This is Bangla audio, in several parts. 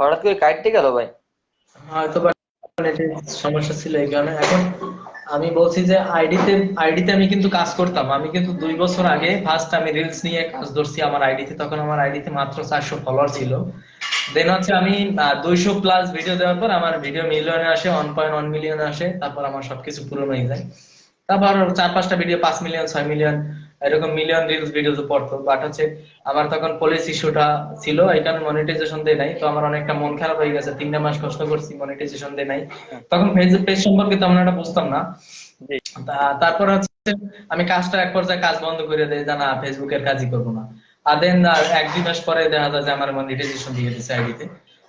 হঠাৎ করে কাটতে গেল ভাই? হয়তো সমস্যা ছিল এই কারণে। এখন আমি বলছি যে আইডিতে আইডিতে আমি কিন্তু কাজ করতাম। আমি কিন্তু দুই বছর আগে ফার্স্ট আমি রিলস নিয়ে কাজ ধরছি আমার আইডিতে। তখন আমার আইডিতে মাত্র চারশো ফলোয়ার ছিল। দেন হচ্ছে আমি দুইশো প্লাস ভিডিও দেওয়ার পর আমার ভিডিও মিলিয়নে আসে ওয়ান পয়েন্ট ওয়ান মিলিয়ন আসে। তারপর আমার সবকিছু পূরণ হয়ে যায়। তারপর চার পাঁচটা ভিডিও পাঁচ মিলিয়ন ছয় মিলিয়ন এরকম মিলিয়ন রিলস ভিডিও পড়তো বাট হচ্ছে আমার তখন পুলিশ ইস্যুটা ছিল এটা আমি মনিটাইজেশন দেই নাই তো আমার অনেকটা মন খারাপ হয়ে গেছে তিনটা মাস কষ্ট করছি মনিটাইজেশন দেই নাই। তখন ফেসবুক পেজ সম্পর্কে তেমন একটা বুঝতাম না। তারপর হচ্ছে আমি কাজটা এক পর্যায়ে কাজ বন্ধ করে দেই যে না ফেসবুকের কাজই করব না। আর দেন এক দুই মাস পরে দেখা যায় যে আমার মনিটাইজেশন দিয়ে দিচ্ছে আইডিতে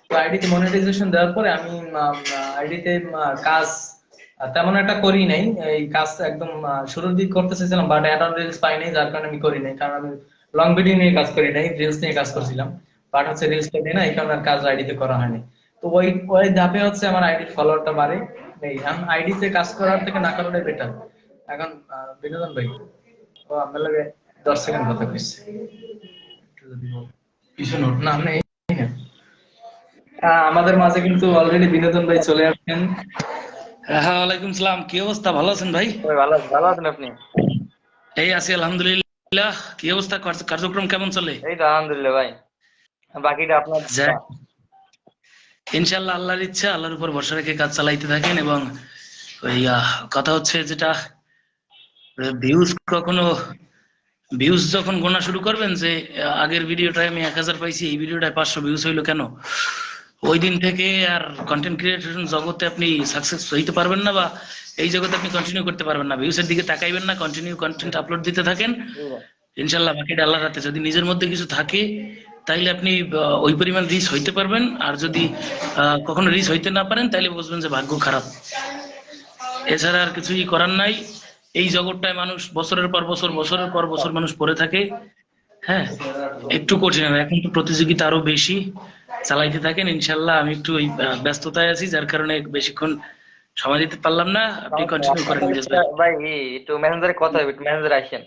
তো। আইডিতে মনিটাইজেশন দেওয়ার পরে আমি আইডিতে কাজ তেমন একটা করি নাই। এই কাজ একদম শুরুর দিক করতে চাইছিলাম বাট অ্যাড অন রিলস পাই নাই যার কারণে আমি করি নাই কারণ আমি লং ভিডিও নিয়ে কাজ করি নাই রিলস নিয়ে কাজ করছিলাম। বাট হচ্ছে রিলসটা নিয়ে না এই কারণে আর কাজ আইডিতে করা হয়নি। তো ওই ওই ধাপে হচ্ছে আমার আইডির ফলোয়ারটা বাড়ে। এই আইডিতে কাজ করার থেকে না করাটাই বেটার এখন বিনোদন ভাই ও আপনার লাগে দশ সেকেন্ড কথা কইছে। কিছু নোট না। আহ, আমাদের মাঝে কিন্তু অলরেডি বিনোদন ভাই চলে আসছেন। হ্যাঁ ওয়ালাইকুম সালাম। কি অবস্থা? ভালো আছেন ভাই? ভালো ভালো আছেন আপনি? এই আছি আলহামদুলিল্লাহ। কি অবস্থা? কার্যক্রম কেমন চলে? এই তো আলহামদুলিল্লাহ ভাই। বাকিটা আপনার ইনশাল্লাহ আল্লাহর ইচ্ছা আল্লাহর উপর ভরসা রেখে কাজ চালাইতে থাকেন এবং ওই কথা হচ্ছে যেটা ভিউজ কখনো ভিউজ যখন গোনা শুরু করবেন যে আগের ভিডিওটায় আমি এক হাজার পাইছি এই ভিডিওটায় পাঁচশো ভিউজ হইল কেন? ওই দিন থেকে আর কন্টেন্ট ক্রিয়েশন জগতে আপনি সাকসেস হইতে পারবেন না বা এই জগতে আপনি কন্টিনিউ করতে পারবেন না। ভিউসের দিকে তাকাইবেন না কন্টিনিউ কন্টেন্ট আপলোড দিতে থাকেন। ইনশাল্লাহ বাকিটা আল্লাহর হাতে যদি নিজের মধ্যে কিছু থাকে, তাইলে আপনি ওই পরিমাণ রিচ হইতে পারবেন। আর যদি কখনো রিচ হইতে না পারেন, তাইলে বুঝবেন যে ভাগ্য খারাপ। এছাড়া আর কিছুই করার নাই। এই জগৎটায় মানুষ বছরের পর বছর, বছরের পর বছর মানুষ পড়ে থাকে। হ্যাঁ একটু কঠিন আর এখন তো প্রতিযোগিতা আরও বেশি চালাইতে থাকেন ইনশাল্লাহ আমি একটু ব্যস্ততায় আছি যার কারণে বেশিক্ষণ সময় দিতে পারলাম না। আপনি কন্টিনিউ করেন ভাই। ভাই একটু মেসেঞ্জারে কথা হবে একটু মেসেঞ্জারে আসেন।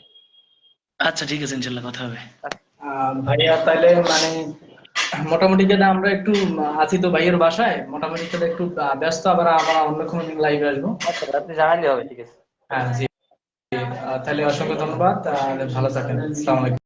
আচ্ছা ঠিক আছে ইনশাল্লাহ কথা হবে। ভাইয়া তাহলে মানে মোটামুটি যেটা আমরা একটু আছি তো ভাইয়ের বাসায় মোটামুটি যেটা একটু ব্যস্ত আবার আমরা অন্য কোনো দিন লাইভে আসব। আচ্ছা আপনি জানালে হবে ঠিক আছে। হ্যাঁ জি। তাহলে অসংখ্য ধন্যবাদ ভালো থাকেন। আসসালামু আলাইকুম